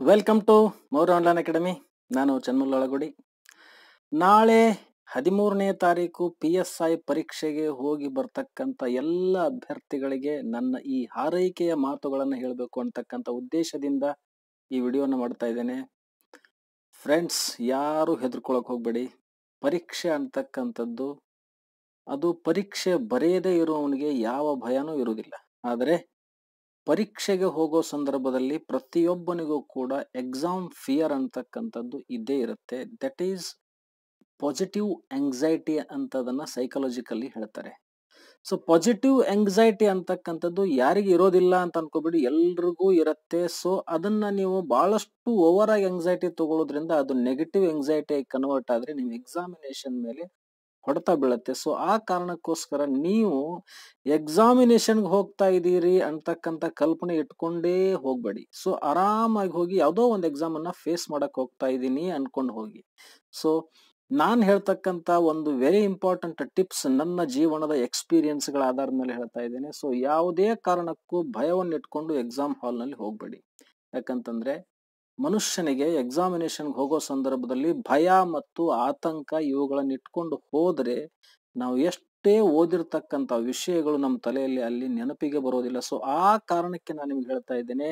Welcome to Maurya online academy ನಾನು ಚನ್ಮಲ್ ಒಳಗುಡಿ ನಾಳೆ ಹದಿಮೂರನೇ ತಾರೀಕು ಪಿ ಎಸ್ ಐ ಪರೀಕ್ಷೆಗೆ ಹೋಗಿ ಬರ್ತಕ್ಕಂಥ ಎಲ್ಲ ಅಭ್ಯರ್ಥಿಗಳಿಗೆ ನನ್ನ ಈ ಹಾರೈಕೆಯ ಮಾತುಗಳನ್ನು ಹೇಳಬೇಕು ಅಂತಕ್ಕಂಥ ಉದ್ದೇಶದಿಂದ ಈ ವಿಡಿಯೋನ ಮಾಡ್ತಾ ಇದ್ದೇನೆ. ಫ್ರೆಂಡ್ಸ್ ಯಾರು ಹೆದರ್ಕೊಳಕ್ ಹೋಗ್ಬೇಡಿ. ಪರೀಕ್ಷೆ ಅಂತಕ್ಕಂಥದ್ದು, ಅದು ಪರೀಕ್ಷೆ ಬರೆಯದೇ ಇರುವವನಿಗೆ ಯಾವ ಭಯನೂ ಇರುವುದಿಲ್ಲ. ಆದರೆ ಪರೀಕ್ಷೆಗೆ ಹೋಗೋ ಸಂದರ್ಭದಲ್ಲಿ ಪ್ರತಿಯೊಬ್ಬನಿಗೂ ಕೂಡ ಎಕ್ಸಾಮ್ ಫಿಯರ್ ಅಂತಕ್ಕಂಥದ್ದು ಇದ್ದೇ ಇರುತ್ತೆ. ದಟ್ ಈಸ್ ಪಾಸಿಟಿವ್ ಎಂಗ್ಸೈಟಿ ಅಂತದನ್ನ ಸೈಕಾಲಜಿಕಲಿ ಹೇಳ್ತಾರೆ. ಸೊ ಪಾಸಿಟಿವ್ ಎಂಗ್ಸೈಟಿ ಅಂತಕ್ಕಂಥದ್ದು ಯಾರಿಗೆ ಇರೋದಿಲ್ಲ ಅಂತ ಅನ್ಕೋಬಿಡಿ, ಎಲ್ರಿಗೂ ಇರುತ್ತೆ. ಸೊ ಅದನ್ನ ನೀವು ಬಹಳಷ್ಟು ಓವರ್ ಆಗಿ ಎಂಗ್ಸೈಟಿ ತಗೊಳ್ಳೋದ್ರಿಂದ ಅದು ನೆಗೆಟಿವ್ ಎಂಗ್ಸೈಟಿ ಕನ್ವರ್ಟ್ ಆದ್ರೆ ನಿಮ್ಮ ಎಕ್ಸಾಮಿನೇಷನ್ ಮೇಲೆ ಹೊಡೆತ ಬೀಳುತ್ತೆ. ಸೊ ಆ ಕಾರಣಕ್ಕೋಸ್ಕರ ನೀವು ಎಕ್ಸಾಮಿನೇಷನ್ಗೆ ಹೋಗ್ತಾ ಇದ್ದೀರಿ ಅಂತಕ್ಕಂಥ ಕಲ್ಪನೆ ಇಟ್ಕೊಂಡೇ ಹೋಗಬೇಡಿ. ಸೊ ಆರಾಮಾಗಿ ಹೋಗಿ ಯಾವುದೋ ಒಂದು ಎಕ್ಸಾಮನ್ನು ಫೇಸ್ ಮಾಡೋಕೆ ಹೋಗ್ತಾ ಇದ್ದೀನಿ ಅನ್ಕೊಂಡು ಹೋಗಿ. ಸೊ ನಾನು ಹೇಳ್ತಕ್ಕಂಥ ಒಂದು ವೆರಿ ಇಂಪಾರ್ಟೆಂಟ್ ಟಿಪ್ಸ್ ನನ್ನ ಜೀವನದ ಎಕ್ಸ್ಪೀರಿಯನ್ಸ್ಗಳ ಆಧಾರದ ಮೇಲೆ ಹೇಳ್ತಾ ಇದ್ದೇನೆ. ಸೊ ಯಾವುದೇ ಕಾರಣಕ್ಕೂ ಭಯವನ್ನು ಇಟ್ಕೊಂಡು ಎಕ್ಸಾಮ್ ಹಾಲ್ನಲ್ಲಿ ಹೋಗಬೇಡಿ. ಯಾಕಂತಂದ್ರೆ ಮನುಷ್ಯನಿಗೆ ಎಕ್ಸಾಮಿನೇಷನ್ಗೆ ಹೋಗೋ ಸಂದರ್ಭದಲ್ಲಿ ಭಯ ಮತ್ತು ಆತಂಕ ಇವುಗಳನ್ನ ಇಟ್ಕೊಂಡು ಹೋದರೆ ನಾವು ಎಷ್ಟೇ ಓದಿರ್ತಕ್ಕಂಥ ವಿಷಯಗಳು ನಮ್ಮ ತಲೆಯಲ್ಲಿ ಅಲ್ಲಿ ನೆನಪಿಗೆ ಬರೋದಿಲ್ಲ. ಸೊ ಆ ಕಾರಣಕ್ಕೆ ನಾನು ನಿಮ್ಗೆ ಹೇಳ್ತಾ ಇದ್ದೇನೆ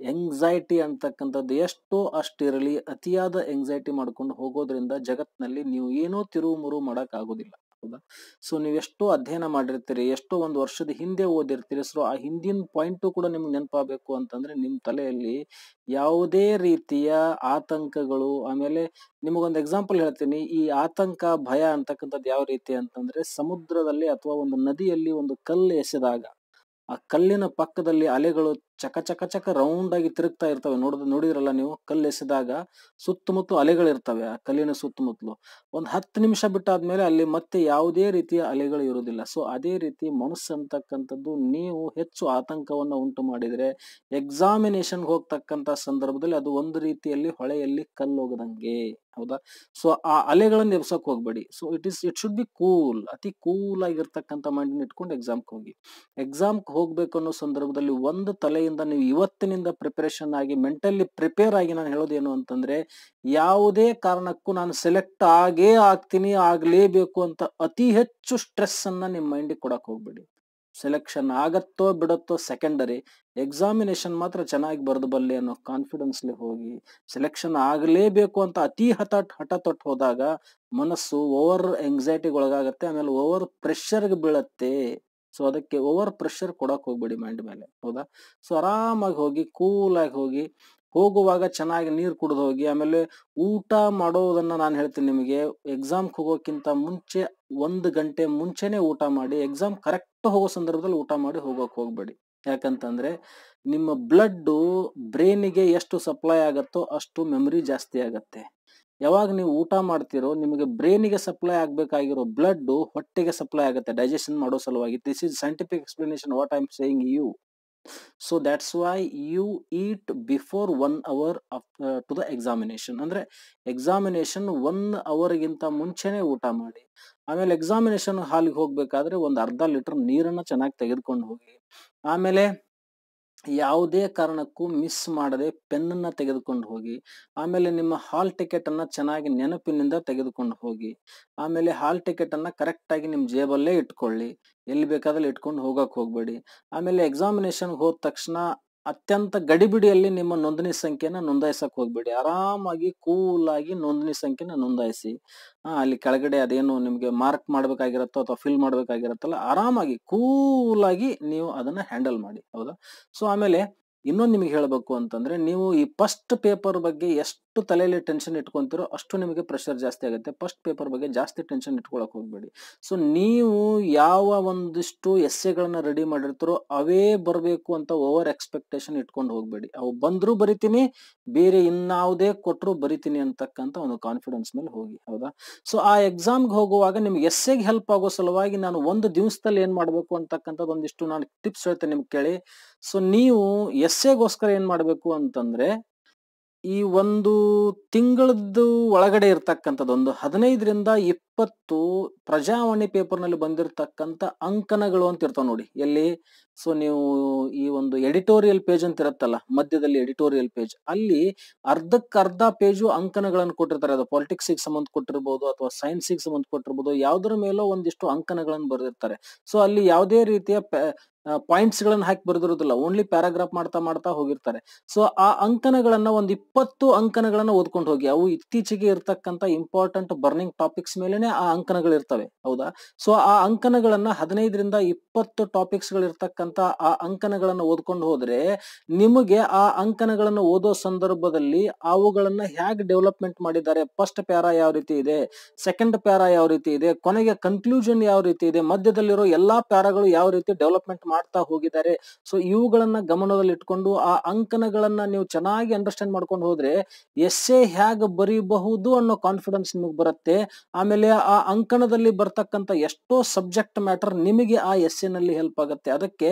ಎಂಗ್ಸೈಟಿ ಅಂತಕ್ಕಂಥದ್ದು ಎಷ್ಟೋ ಅಷ್ಟಿರಲಿ ಅತಿಯಾದ ಎಂಗ್ಸೈಟಿ ಮಾಡ್ಕೊಂಡು ಹೋಗೋದ್ರಿಂದ ಜಗತ್ತಿನಲ್ಲಿ ನೀವು ಏನೋ ತಿರುವು ಮುರು ಮಾಡೋಕ್ಕಾಗೋದಿಲ್ಲ. ಹೌದಾ? ಸೊ ನೀವು ಎಷ್ಟೋ ಅಧ್ಯಯನ ಮಾಡಿರ್ತೀರಿ, ಎಷ್ಟೋ ಒಂದು ವರ್ಷದ ಹಿಂದೆ ಓದಿರ್ತೀರಿ ಸೊ ಆ ಹಿಂದಿನ ಪಾಯಿಂಟು ಕೂಡ ನಿಮ್ಗೆ ನೆನಪಾಗಬೇಕು ಅಂತಂದ್ರೆ ನಿಮ್ಮ ತಲೆಯಲ್ಲಿ ಯಾವುದೇ ರೀತಿಯ ಆತಂಕಗಳು, ಆಮೇಲೆ ನಿಮಗೊಂದು ಎಕ್ಸಾಂಪಲ್ ಹೇಳ್ತೀನಿ, ಈ ಆತಂಕ, ಭಯ ಅಂತಕ್ಕಂಥದ್ದು ಯಾವ ರೀತಿ ಅಂತಂದ್ರೆ ಸಮುದ್ರದಲ್ಲಿ ಅಥವಾ ಒಂದು ನದಿಯಲ್ಲಿ ಒಂದು ಕಲ್ಲು ಎಸೆದಾಗ, ಆ ಕಲ್ಲಿನ ಪಕ್ಕದಲ್ಲಿ ಅಲೆಗಳು ಚಕ ಚಕ ಚಕ ರೌಂಡ್ ಆಗಿ ತಿರುಗ್ತಾ ಇರ್ತವೆ. ನೋಡಿದ್ ನೋಡಿದ್ರಲ್ಲ ನೀವು? ಕಲ್ಲು ಎಸೆದಾಗ ಸುತ್ತಮುತ್ತ ಅಲೆಗಳಿರ್ತವೆ ಆ ಕಲ್ಲಿನ ಸುತ್ತಮುತ್ತಲು. ಒಂದು ಹತ್ತು ನಿಮಿಷ ಬಿಟ್ಟಾದ್ಮೇಲೆ ಅಲ್ಲಿ ಮತ್ತೆ ಯಾವುದೇ ರೀತಿಯ ಅಲೆಗಳು ಇರುವುದಿಲ್ಲ. ಸೊ ಅದೇ ರೀತಿ ಮನಸ್ಸು ಅಂತಕ್ಕಂಥದ್ದು, ನೀವು ಹೆಚ್ಚು ಆತಂಕವನ್ನು ಉಂಟು ಮಾಡಿದ್ರೆ ಎಕ್ಸಾಮಿನೇಷನ್ ಹೋಗ್ತಕ್ಕಂಥ ಸಂದರ್ಭದಲ್ಲಿ ಅದು ಒಂದು ರೀತಿಯಲ್ಲಿ ಹೊಳೆಯಲ್ಲಿ ಕಲ್ಲೋಗದಂಗೆ. ಹೌದಾ? ಸೊ ಆ ಅಲೆಗಳನ್ನ ಎಬ್ಸಕ್ ಹೋಗ್ಬೇಡಿ. So it is it should be cool ಅತಿ ಕೂಲ್ ಆಗಿರ್ತಕ್ಕಂಥ ಮೈಂಡ್ ಇಟ್ಕೊಂಡು ಎಕ್ಸಾಮ್ಗೆ ಹೋಗಿ. ಎಕ್ಸಾಮ್ಗೆ ಹೋಗ್ಬೇಕು ಅನ್ನೋ ಸಂದರ್ಭದಲ್ಲಿ ಒಂದು ತಲೆಯಿಂದ ನೀವು ಇವತ್ತಿನಿಂದ ಪ್ರಿಪರೇಷನ್ ಆಗಿ ಮೆಂಟಲಿ ಪ್ರಿಪೇರ್ ಆಗಿ ನಾನು ಹೇಳೋದೇನು ಅಂತಂದ್ರೆ, ಯಾವುದೇ ಕಾರಣಕ್ಕೂ ನಾನು ಸೆಲೆಕ್ಟ್ ಆಗೇ ಆಗ್ತೀನಿ, ಆಗ್ಲೇಬೇಕು ಅಂತ ಅತಿ ಹೆಚ್ಚು ಸ್ಟ್ರೆಸ್ ಅನ್ನ ನಿಮ್ಮ ಮೈಂಡಿಗೆ ಕೊಡಕ್ ಹೋಗ್ಬೇಡಿ. ಸೆಲೆಕ್ಷನ್ ಆಗತ್ತೋ ಬಿಡತ್ತೋ ಸೆಕೆಂಡರಿ ಎಕ್ಸಾಮಿನೇಷನ್ ಮಾತ್ರ ಚೆನ್ನಾಗಿ ಬರೆದು ಬಲ್ಲೆ ಅನ್ನೋ ಕಾನ್ಫಿಡೆನ್ಸ್ಲಿ ಹೋಗಿ ಸೆಲೆಕ್ಷನ್ ಆಗಲೇಬೇಕು ಅಂತ ಅತಿ ಹಠ ಹಠ ತೊಟ್ಟು ಹೋದಾಗ ಮನಸ್ಸು ಓವರ್ ಎಂಗ್ಸೈಟಿಗೆ ಒಳಗಾಗತ್ತೆ ಆಮೇಲೆ ಓವರ್ ಪ್ರೆಷರ್ಗೆ ಬೀಳತ್ತೆ. ಸೊ, ಅದಕ್ಕೆ ಓವರ್ ಪ್ರೆಷರ್ ಕೊಡೋಕೆ ಹೋಗ್ಬೇಡಿ ಮೈಂಡ್ ಮೇಲೆ, ಹೌದಾ? ಸೊ, ಆರಾಮಾಗಿ ಹೋಗಿ ಕೂಲ್ ಆಗಿ ಹೋಗಿ, ಹೋಗುವಾಗ ಚೆನ್ನಾಗಿ ನೀರು ಕುಡಿದು ಹೋಗಿ, ಆಮೇಲೆ ಊಟ ಮಾಡೋದನ್ನ ನಾನು ಹೇಳ್ತೀನಿ ನಿಮಗೆ ಎಕ್ಸಾಮ್ ಹೋಗೋಕ್ಕಿಂತ ಮುಂಚೆ ಒಂದು ಗಂಟೆ ಮುಂಚೆನೆ ಊಟ ಮಾಡಿ ಎಕ್ಸಾಮ್ ಕರೆಕ್ಟ್ ಹೋಗೋ ಸಂದರ್ಭದಲ್ಲಿ ಊಟ ಮಾಡಿ ಹೋಗೋಕೆ ಹೋಗಬೇಡಿ. ಯಾಕಂತಂದ್ರೆ, ನಿಮ್ಮ ಬ್ಲಡ್ ಬ್ರೈನಿಗೆ ಎಷ್ಟು ಸಪ್ಲೈ ಆಗುತ್ತೋ ಅಷ್ಟು ಮೆಮೊರಿ ಜಾಸ್ತಿ ಆಗತ್ತೆ. ಯಾವಾಗ ನೀವು ಊಟ ಮಾಡ್ತಿರೋ, ನಿಮಗೆ ಬ್ರೈನಿಗೆ ಸಪ್ಲೈ ಆಗಬೇಕಾಗಿರೋ ಬ್ಲಡ್ ಹೊಟ್ಟೆಗೆ ಸಪ್ಲೈ ಆಗುತ್ತೆ. ಡೈಜೆಷನ್ ಮಾಡೋ ಸಲುವಾಗಿ. This is scientific explanation what I am saying you so that's why you eat before one hour to the examination ಅಂದರೆ ಎಕ್ಸಾಮಿನೇಷನ್ ಒನ್ ಅವರ್ಗಿಂತ ಮುಂಚೆನೇ ಊಟ ಮಾಡಿ. ಆಮೇಲೆ ಎಕ್ಸಾಮಿನೇಷನ್ ಹಾಲಿಗೆ ಹೋಗಬೇಕಾದ್ರೆ ಒಂದು ಅರ್ಧ ಲೀಟರ್ ನೀರನ್ನು ಚೆನ್ನಾಗಿ ತೆಗೆದುಕೊಂಡು ಹೋಗಿ. ಆಮೇಲೆ ಯಾವುದೇ ಕಾರಣಕ್ಕೂ ಮಿಸ್ ಮಾಡದೆ ಪೆನ್ನನ್ನು ತೆಗೆದುಕೊಂಡು ಹೋಗಿ, ಆಮೇಲೆ ನಿಮ್ಮ ಹಾಲ್ ಟಿಕೆಟನ್ನು ಚೆನ್ನಾಗಿ ನೆನಪಿನಿಂದ ತೆಗೆದುಕೊಂಡು ಹೋಗಿ, ಆಮೇಲೆ ಹಾಲ್ ಟಿಕೆಟನ್ನು ಕರೆಕ್ಟಾಗಿ ನಿಮ್ಮ ಜೇಬಲ್ಲೇ ಇಟ್ಕೊಳ್ಳಿ, ಎಲ್ಲಿ ಬೇಕಾದಲ್ಲಿ ಇಟ್ಕೊಂಡು ಹೋಗೋಕೆ ಹೋಗಬೇಡಿ. ಆಮೇಲೆ ಎಕ್ಸಾಮಿನೇಷನ್ಗೆ ಹೋದ ತಕ್ಷಣ ಅತ್ಯಂತ ಗಡಿಬಿಡಿಯಲ್ಲಿ ನಿಮ್ಮ ನೋಂದಣಿ ಸಂಖ್ಯೆನ ನೋಂದಾಯಿಸಕ್ ಹೋಗ್ಬೇಡಿ. ಆರಾಮಾಗಿ ಕೂಲ್ ಆಗಿ ನೋಂದಣಿ ಸಂಖ್ಯೆನ ನೋಂದಾಯಿಸಿ. ಅಲ್ಲಿ ಕೆಳಗಡೆ ಅದೇನು ನಿಮಗೆ ಮಾರ್ಕ್ ಮಾಡ್ಬೇಕಾಗಿರತ್ತೋ ಅಥವಾ ಫಿಲ್ ಮಾಡ್ಬೇಕಾಗಿರತ್ತಲ್ಲ, ಆರಾಮಾಗಿ ಕೂಲ್ ಆಗಿ ನೀವು ಅದನ್ನ ಹ್ಯಾಂಡಲ್ ಮಾಡಿ. ಹೌದಾ? ಸೊ, ಆಮೇಲೆ ಇನ್ನೊಂದು ನಿಮಗೆ ಹೇಳಬೇಕು ಅಂತಂದರೆ, ನೀವು ಈ ಫಸ್ಟ್ ಪೇಪರ್ ಬಗ್ಗೆ ಎಷ್ಟು ತಲೆಯಲ್ಲಿ ಟೆನ್ಷನ್ ಇಟ್ಕೊಂತೀರೋ ಅಷ್ಟು ನಿಮಗೆ ಪ್ರೆಷರ್ ಜಾಸ್ತಿ ಆಗುತ್ತೆ. ಫಸ್ಟ್ ಪೇಪರ್ ಬಗ್ಗೆ ಜಾಸ್ತಿ ಟೆನ್ಷನ್ ಇಟ್ಕೊಳಕ್ಕೆ ಹೋಗಬೇಡಿ. ಸೊ ನೀವು ಯಾವ ಒಂದಿಷ್ಟು ಎಸ್ಸೆಗಳನ್ನು ರೆಡಿ ಮಾಡಿರ್ತಾರೋ ಅವೇ ಬರಬೇಕು ಅಂತ ಓವರ್ ಎಕ್ಸ್ಪೆಕ್ಟೇಷನ್ ಇಟ್ಕೊಂಡು ಹೋಗಬೇಡಿ. ಅವು ಬಂದರೂ ಬರಿತೀನಿ, ಬೇರೆ ಇನ್ನಾವುದೇ ಕೊಟ್ಟರು ಬರಿತೀನಿ ಅಂತಕ್ಕಂಥ ಒಂದು ಕಾನ್ಫಿಡೆನ್ಸ್ ಮೇಲೆ ಹೋಗಿ, ಹೌದಾ? ಸೊ ಆ ಎಕ್ಸಾಮ್ಗೆ ಹೋಗುವಾಗ ನಿಮ್ಗೆ ಎಸ್ಸೆಗೆ ಹೆಲ್ಪ್ ಆಗೋ ಸಲುವಾಗಿ ನಾನು ಒಂದು ದಿವಸದಲ್ಲಿ ಏನು ಮಾಡಬೇಕು ಅಂತಕ್ಕಂಥದ್ದು ಒಂದಿಷ್ಟು ನಾನು ಟಿಪ್ಸ್ ಹೇಳ್ತೇನೆ ನಿಮ್ಗೆ ಕೇಳಿ. ಸೊ ನೀವು ಎಸ್ಸೆಗೋಸ್ಕರ ಏನ್ ಮಾಡಬೇಕು ಅಂತಂದ್ರೆ ಈ ಒಂದು ತಿಂಗಳದ್ದು ಒಳಗಡೆ ಇರ್ತಕ್ಕಂಥದ್ದು ಒಂದು ಹದಿನೈದರಿಂದ ಇಪ್ಪತ್ತು ಪ್ರಜಾವಾಣಿ ಪೇಪರ್ನಲ್ಲಿ ಬಂದಿರತಕ್ಕಂತ ಅಂಕನಗಳು ಅಂತ ಇರ್ತಾವ ನೋಡಿ. ಎಲ್ಲಿ ಸೊ ನೀವು ಈ ಒಂದು ಎಡಿಟೋರಿಯಲ್ ಪೇಜ್ ಅಂತ ಇರುತ್ತಲ್ಲ, ಮಧ್ಯದಲ್ಲಿ ಎಡಿಟೋರಿಯಲ್ ಪೇಜ್, ಅಲ್ಲಿ ಅರ್ಧಕ್ಕರ್ಧ ಪೇಜು ಅಂಕನಗಳನ್ನು ಕೊಟ್ಟಿರ್ತಾರೆ. ಅದು ಪಾಲಿಟಿಕ್ಸ್ ಸಂಬಂಧ ಕೊಟ್ಟಿರ್ಬೋದು ಅಥವಾ ಸೈನ್ಸಿಗೆ ಸಂಬಂಧ ಕೊಟ್ಟಿರ್ಬೋದು, ಯಾವುದರ ಮೇಲೋ ಒಂದಿಷ್ಟು ಅಂಕನಗಳನ್ನು ಬರೆದಿರ್ತಾರೆ. ಸೊ ಅಲ್ಲಿ ಯಾವುದೇ ರೀತಿಯ ಪಾಯಿಂಟ್ಸ್ ಗಳನ್ನ ಹಾಕಿ ಬರೆದಿರೋದಿಲ್ಲ. ಓನ್ಲಿ ಪ್ಯಾರಾಗ್ರಾಫ್ ಮಾಡ್ತಾ ಮಾಡ್ತಾ ಹೋಗಿರ್ತಾರೆ. ಸೊ ಆ ಅಂಕನಗಳನ್ನ ಒಂದ್ ಇಪ್ಪತ್ತು ಅಂಕನಗಳನ್ನ ಓದ್ಕೊಂಡು ಹೋಗಿ, ಅವು ಇತ್ತೀಚೆಗೆ ಇರ್ತಕ್ಕಂತ ಇಂಪಾರ್ಟೆಂಟ್ ಬರ್ನಿಂಗ್ ಟಾಪಿಕ್ಸ್ ಮೇಲೆನೆ ಆ ಅಂಕನಗಳು ಇರ್ತವೆ ಹೌದಾ? ಸೊ ಆ ಅಂಕನಗಳನ್ನ ಹದಿನೈದರಿಂದ ಇಪ್ಪತ್ತು ಟಾಪಿಕ್ಸ್ಗಳು ಇರ್ತಕ್ಕಂತ ಆ ಅಂಕನಗಳನ್ನ ಓದ್ಕೊಂಡು ಹೋದ್ರೆ, ನಿಮಗೆ ಆ ಅಂಕನಗಳನ್ನ ಓದೋ ಸಂದರ್ಭದಲ್ಲಿ ಅವುಗಳನ್ನ ಹೇಗೆ ಡೆವಲಪ್ಮೆಂಟ್ ಮಾಡಿದ್ದಾರೆ? ಫಸ್ಟ್ ಪ್ಯಾರಾ ಯಾವ ರೀತಿ ಇದೆ? ಸೆಕೆಂಡ್ ಪ್ಯಾರಾ ಯಾವ ರೀತಿ ಇದೆ? ಕೊನೆಗೆ ಕನ್ಕ್ಲೂಷನ್ ಯಾವ ರೀತಿ ಇದೆ? ಮಧ್ಯದಲ್ಲಿರೋ ಎಲ್ಲಾ ಪ್ಯಾರಾಗಳು ಯಾವ ರೀತಿ ಡೆವಲಪ್ಮೆಂಟ್ ಮಾಡ್ತಾ ಹೋಗಿದ್ದಾರೆ? ಸೊ ಇವುಗಳನ್ನ ಗಮನದಲ್ಲಿ ಇಟ್ಕೊಂಡು ಆ ಅಂಕನಗಳನ್ನ ನೀವು ಚೆನ್ನಾಗಿ ಅಂಡರ್ಸ್ಟ್ಯಾಂಡ್ ಮಾಡ್ಕೊಂಡು ಹೋದ್ರೆ ಎಸ್ಸೆ ಹೇಗೆ ಬರೀಬಹುದು ಅನ್ನೋ ಕಾನ್ಫಿಡೆನ್ಸ್ ನಿಮಗೆ ಬರುತ್ತೆ. ಆಮೇಲೆ ಆ ಅಂಕಣದಲ್ಲಿ ಬರ್ತಕ್ಕಂಥ ಎಷ್ಟೋ ಸಬ್ಜೆಕ್ಟ್ ಮ್ಯಾಟರ್ ನಿಮಗೆ ಆ ಎಸ್ನಲ್ಲಿ ಹೆಲ್ಪ್ ಆಗುತ್ತೆ. ಅದಕ್ಕೆ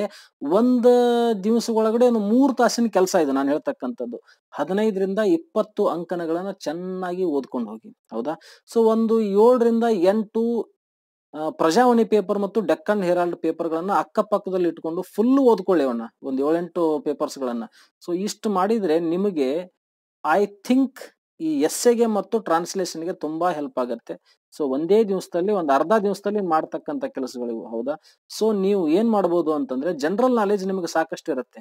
ಒಂದು ದಿವಸ ಒಳಗಡೆ ಒಂದು ಮೂರು ತಾಸಿನ ಕೆಲಸ ಇದೆ ನಾನು ಹೇಳ್ತಕ್ಕಂಥದ್ದು. ಹದಿನೈದರಿಂದ ಇಪ್ಪತ್ತು ಅಂಕಣಗಳನ್ನು ಚೆನ್ನಾಗಿ ಓದ್ಕೊಂಡು ಹೋಗಿ. ಹೌದಾ? ಸೊ ಒಂದು ಏಳರಿಂದ ಎಂಟು ಪ್ರಜಾವಾಣಿ ಪೇಪರ್ ಮತ್ತು ಡೆಕ್ಕನ್ ಹೆರಾಲ್ಡ್ ಪೇಪರ್ ಗಳನ್ನ ಅಕ್ಕಪಕ್ಕದಲ್ಲಿ ಇಟ್ಕೊಂಡು ಫುಲ್ ಓದ್ಕೊಳ್ಳಿ ಒಂದು ಏಳೆಂಟು ಪೇಪರ್ಸ್ ಗಳನ್ನ ಸೊ ಇಷ್ಟು ಮಾಡಿದ್ರೆ ನಿಮಗೆ ಐ ಥಿಂಕ್ ಈ ಎಸ್ಸೆಗೆ ಮತ್ತು ಟ್ರಾನ್ಸ್ಲೇಷನ್ಗೆ ತುಂಬಾ ಹೆಲ್ಪ್ ಆಗುತ್ತೆ. ಸೊ ಒಂದೇ ದಿವಸದಲ್ಲಿ, ಒಂದು ಅರ್ಧ ದಿವಸದಲ್ಲಿ ಮಾಡ್ತಕ್ಕಂಥ ಕೆಲಸಗಳಿವು, ಹೌದಾ? ಸೊ ನೀವು ಏನ್ ಮಾಡ್ಬೋದು ಅಂತಂದ್ರೆ ಜನರಲ್ ನಾಲೆಜ್ ನಿಮಗೆ ಸಾಕಷ್ಟು ಇರುತ್ತೆ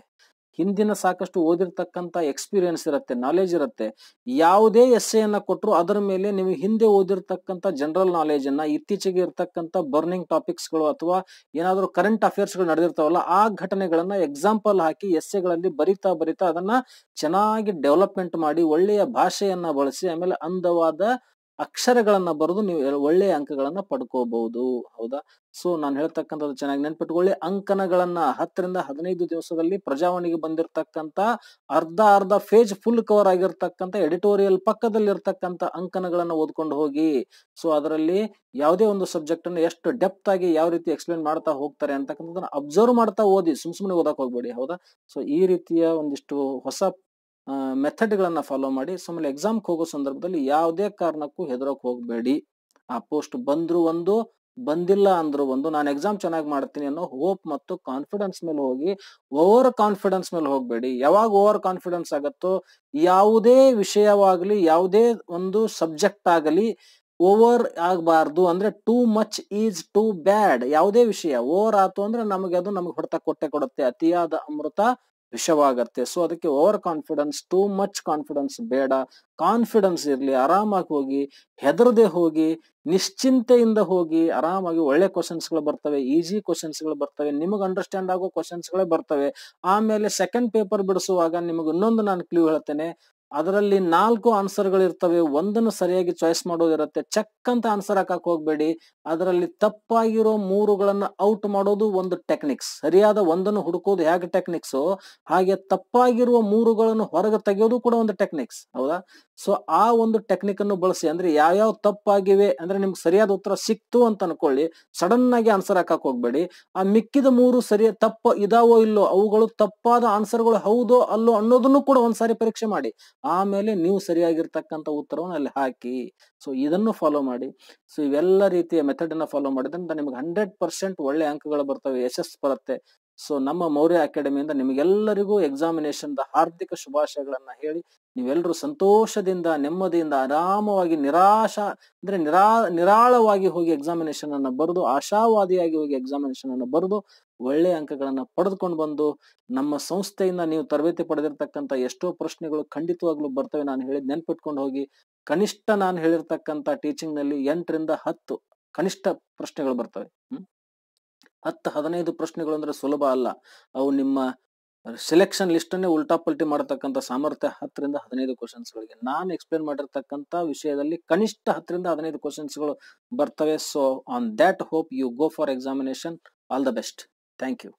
ಹಿಂದಿನ ಸಾಕಷ್ಟು ಓದಿರ್ತಕ್ಕಂಥ ಎಕ್ಸ್ಪೀರಿಯನ್ಸ್ ಇರುತ್ತೆ ನಾಲೆಜ್ ಇರುತ್ತೆ. ಯಾವುದೇ ಎಸ್ಸೆಯನ್ನ ಕೊಟ್ಟರು ಅದರ ಮೇಲೆ ನೀವು ಹಿಂದೆ ಓದಿರ್ತಕ್ಕಂಥ ಜನರಲ್ ನಾಲೆಜ್ ಅನ್ನ, ಇತ್ತೀಚೆಗೆ ಇರ್ತಕ್ಕಂಥ ಬರ್ನಿಂಗ್ ಟಾಪಿಕ್ಸ್ಗಳು ಅಥವಾ ಏನಾದರೂ ಕರೆಂಟ್ ಅಫೇರ್ಸ್ಗಳು ನಡೆದಿರ್ತಾವಲ್ಲ, ಆ ಘಟನೆಗಳನ್ನು ಎಕ್ಸಾಂಪಲ್ ಹಾಕಿ ಎಸ್ಸೆಗಳಲ್ಲಿ ಬರಿತಾ ಬರಿತಾ ಅದನ್ನ ಚೆನ್ನಾಗಿ ಡೆವಲಪ್ಮೆಂಟ್ ಮಾಡಿ ಒಳ್ಳೆಯ ಭಾಷೆಯನ್ನು ಬಳಸಿ, ಆಮೇಲೆ ಅಂದವಾದ ಅಕ್ಷರಗಳನ್ನ ಬರೆದು ನೀವು ಒಳ್ಳೆ ಅಂಕಗಳನ್ನ ಪಡ್ಕೋಬಹುದು. ಹೌದಾ? ಸೊ ನಾನು ಹೇಳ್ತಕ್ಕಂಥದ್ದು ಚೆನ್ನಾಗಿ ನೆನ್ಪಿಟ್ಕೊಳ್ಳಿ ಅಂಕನಗಳನ್ನ ಹತ್ತರಿಂದ ಹದಿನೈದು ದಿವಸದಲ್ಲಿ ಪ್ರಜಾವಾಣಿಗೆ ಬಂದಿರತಕ್ಕಂತ ಅರ್ಧ ಅರ್ಧ ಫೇಜ್ ಫುಲ್ ಕವರ್ ಆಗಿರ್ತಕ್ಕಂಥ ಎಡಿಟೋರಿಯಲ್ ಪಕ್ಕದಲ್ಲಿ ಇರ್ತಕ್ಕಂಥ ಅಂಕನಗಳನ್ನ ಓದ್ಕೊಂಡು ಹೋಗಿ. ಸೊ ಅದರಲ್ಲಿ ಯಾವುದೇ ಒಂದು ಸಬ್ಜೆಕ್ಟ್ ಅನ್ನು ಎಷ್ಟು ಡೆಪ್ತ್ ಆಗಿ ಯಾವ ರೀತಿ ಎಕ್ಸ್ಪ್ಲೇನ್ ಮಾಡ್ತಾ ಹೋಗ್ತಾರೆ ಅಂತಕ್ಕಂಥದ್ದನ್ನ ಅಬ್ಸರ್ವ್ ಮಾಡ್ತಾ ಓದಿ. ಸುಮ್ ಸುಮ್ಮನೆ ಓದಕ್ ಹೋಗ್ಬೇಡಿ. ಹೌದಾ? ಸೊ ಈ ರೀತಿಯ ಒಂದಿಷ್ಟು ಹೊಸ ಮೆಥಡ್ ಗಳನ್ನ ಫಾಲೋ ಮಾಡಿ ಸುಮ್ಮನೆ ಎಕ್ಸಾಮ್ ಎಕ್ಸಾಮ್ಗೆ ಹೋಗೋ ಸಂದರ್ಭದಲ್ಲಿ ಯಾವುದೇ ಕಾರಣಕ್ಕೂ ಹೆದರಕ್ ಹೋಗ್ಬೇಡಿ. ಆ ಪೋಸ್ಟ್ ಬಂದ್ರು ಒಂದು, ಬಂದಿಲ್ಲ ಅಂದ್ರು ಒಂದು, ನಾನು ಎಕ್ಸಾಮ್ ಚೆನ್ನಾಗಿ ಮಾಡ್ತೀನಿ ಅನ್ನೋ ಹೋಪ್ ಮತ್ತು ಕಾನ್ಫಿಡೆನ್ಸ್ ಮೇಲೆ ಹೋಗಿ ಓವರ್ ಕಾನ್ಫಿಡೆನ್ಸ್ ಮೇಲೆ ಹೋಗಬೇಡಿ. ಯಾವಾಗ ಓವರ್ ಕಾನ್ಫಿಡೆನ್ಸ್ ಆಗತ್ತೋ, ಯಾವುದೇ ವಿಷಯವಾಗಲಿ, ಯಾವುದೇ ಒಂದು ಸಬ್ಜೆಕ್ಟ್ ಆಗಲಿ ಓವರ್ ಆಗಬಾರ್ದು ಅಂದ್ರೆ too much is too bad ಯಾವುದೇ ವಿಷಯ ಓವರ್ ಆತು ಅಂದ್ರೆ ನಮಗೆ ಅದು ನಮಗೆ ಹೊಡೆತ ಕೊಟ್ಟೆ ಕೊಡುತ್ತೆ. ಅತಿಯಾದ ಅಮೃತ ವಿಷವಾಗತ್ತೆ. ಸೊ ಅದಕ್ಕೆ over confidence too much confidence ಬೇಡ. ಕಾನ್ಫಿಡೆನ್ಸ್ ಇರಲಿ, ಆರಾಮಾಗಿ ಹೋಗಿ, ಹೆದರದೆ ಹೋಗಿ, ನಿಶ್ಚಿಂತೆಯಿಂದ ಹೋಗಿ, ಆರಾಮಾಗಿ ಒಳ್ಳೆ ಕ್ವಶನ್ಸ್ಗಳು ಬರ್ತವೆ ಈಸಿ ಕ್ವಶನ್ಸ್ಗಳು ಬರ್ತವೆ, ನಿಮಗೆ ಅಂಡರ್ಸ್ಟ್ಯಾಂಡ್ ಆಗೋ ಕ್ವಶನ್ಸ್ಗಳೇ ಬರ್ತವೆ. ಆಮೇಲೆ ಸೆಕೆಂಡ್ ಪೇಪರ್ ಬಿಡಿಸುವಾಗ ನಿಮಗೆ ಇನ್ನೊಂದು ನಾನು ಕ್ಲೂ ಹೇಳ್ತೇನೆ. ಅದರಲ್ಲಿ ನಾಲ್ಕು ಆನ್ಸರ್ಗಳು ಇರ್ತವೆ ಒಂದನ್ನು ಸರಿಯಾಗಿ ಚಾಯ್ಸ್ ಮಾಡೋದಿರುತ್ತೆ. ಚೆಕ್ ಅಂತ ಆನ್ಸರ್ ಹಾಕಕ್ ಹೋಗ್ಬೇಡಿ. ಅದರಲ್ಲಿ ತಪ್ಪಾಗಿರೋ ಮೂರುಗಳನ್ನ ಔಟ್ ಮಾಡೋದು ಒಂದು ಟೆಕ್ನಿಕ್ಸ್ ಸರಿಯಾದ ಒಂದನ್ನು ಹುಡುಕೋದು ಹೇಗೆ ಟೆಕ್ನಿಕ್ಸ್ ಹಾಗೆ ತಪ್ಪಾಗಿರುವ ಮೂರುಗಳನ್ನು ಹೊರಗೆ ತೆಗೆಯೋದು ಕೂಡ ಒಂದು ಟೆಕ್ನಿಕ್ಸ್ ಹೌದಾ? ಸೊ ಆ ಒಂದು ಟೆಕ್ನಿಕ್ ಅನ್ನು ಬಳಸಿ, ಅಂದ್ರೆ ಯಾವ್ಯಾವ ತಪ್ಪಾಗಿವೆ, ಅಂದ್ರೆ ನಿಮ್ಗೆ ಸರಿಯಾದ ಉತ್ತರ ಸಿಕ್ತು ಅಂತ ಅನ್ಕೊಳ್ಳಿ ಸಡನ್ ಆಗಿ ಆನ್ಸರ್ ಹಾಕಕ್ ಹೋಗ್ಬೇಡಿ. ಆ ಮಿಕ್ಕಿದ ಮೂರು ಸರಿ ತಪ್ಪ ಇದಾವೋ ಇಲ್ಲೋ, ಅವುಗಳು ತಪ್ಪಾದ ಆನ್ಸರ್ಗಳು ಹೌದೋ, ಅಲ್ಲೋ ಅನ್ನೋದನ್ನು ಕೂಡ ಒಂದ್ಸಾರಿ ಪರೀಕ್ಷೆ ಮಾಡಿ. ಆಮೇಲೆ ನೀವು ಸರಿಯಾಗಿರ್ತಕ್ಕಂಥ ಉತ್ತರವನ್ನು ಅಲ್ಲಿ ಹಾಕಿ. ಸೊ ಇದನ್ನು ಫಾಲೋ ಮಾಡಿ. ಸೊ ಇವೆಲ್ಲ ರೀತಿಯ ಮೆಥಡ್ ಅನ್ನ ಫಾಲೋ ಮಾಡಿದ್ರಿಂದ ನಿಮ್ಗೆ ಹಂಡ್ರೆಡ್ ಪರ್ಸೆಂಟ್ ಒಳ್ಳೆ ಅಂಕಗಳು ಬರ್ತವೆ, ಯಶಸ್ಸು ಬರುತ್ತೆ. ಸೊ ನಮ್ಮ ಮೌರ್ಯ ಅಕಾಡೆಮಿಯಿಂದ ನಿಮಗೆಲ್ಲರಿಗೂ ಎಕ್ಸಾಮಿನೇಷನ್ದ ಹಾರ್ದಿಕ ಶುಭಾಶಯಗಳನ್ನ ಹೇಳಿ ನೀವೆಲ್ಲರೂ ಸಂತೋಷದಿಂದ, ನೆಮ್ಮದಿಯಿಂದ, ಆರಾಮವಾಗಿ, ನಿರಾಶ, ಅಂದ್ರೆ ನಿರಾ, ನಿರಾಳವಾಗಿ ಹೋಗಿ ಎಕ್ಸಾಮಿನೇಷನ್ ಅನ್ನ ಬರೆದು, ಆಶಾವಾದಿಯಾಗಿ ಹೋಗಿ ಎಕ್ಸಾಮಿನೇಷನ್ ಅನ್ನ ಬರೆದು, ಒಳ್ಳೆಯ ಅಂಕಗಳನ್ನ ಪಡೆದುಕೊಂಡು ಬಂದು, ನಮ್ಮ ಸಂಸ್ಥೆಯಿಂದ ನೀವು ತರಬೇತಿ ಪಡೆದಿರ್ತಕ್ಕಂಥ ಎಷ್ಟೋ ಪ್ರಶ್ನೆಗಳು ಖಂಡಿತವಾಗ್ಲೂ ಬರ್ತವೆ. ನಾನು ಹೇಳಿದ್ ನೆನ್ಪಿಟ್ಕೊಂಡು ಹೋಗಿ, ಕನಿಷ್ಠ ನಾನು ಹೇಳಿರ್ತಕ್ಕಂಥ ಟೀಚಿಂಗ್ನಲ್ಲಿ ಎಂಟರಿಂದ ಹತ್ತು ಕನಿಷ್ಠ ಪ್ರಶ್ನೆಗಳು ಬರ್ತವೆ. ಹ್ಮ್? ಹತ್ತು ಹದಿನೈದು ಪ್ರಶ್ನೆಗಳು ಅಂದ್ರೆ ಸುಲಭ ಅಲ್ಲ. ಅವು ನಿಮ್ಮ ಸೆಲೆಕ್ಷನ್ ಲಿಸ್ಟ್ ಅನ್ನೇ ಉಲ್ಟಾ ಪಲ್ಟಿ ಮಾಡತಕ್ಕಂಥ ಸಾಮರ್ಥ್ಯ ಹತ್ತರಿಂದ ಹದಿನೈದು ಕ್ವಶನ್ಸ್ ಗಳಿಗೆ. ನಾನು ಎಕ್ಸ್ಪ್ಲೇನ್ ಮಾಡಿರ್ತಕ್ಕಂಥ ವಿಷಯದಲ್ಲಿ ಕನಿಷ್ಠ ಹತ್ತರಿಂದ ಹದಿನೈದು ಕ್ವಶನ್ಸ್ಗಳು ಬರ್ತವೆ. So on that hope you go for examination all the best thank you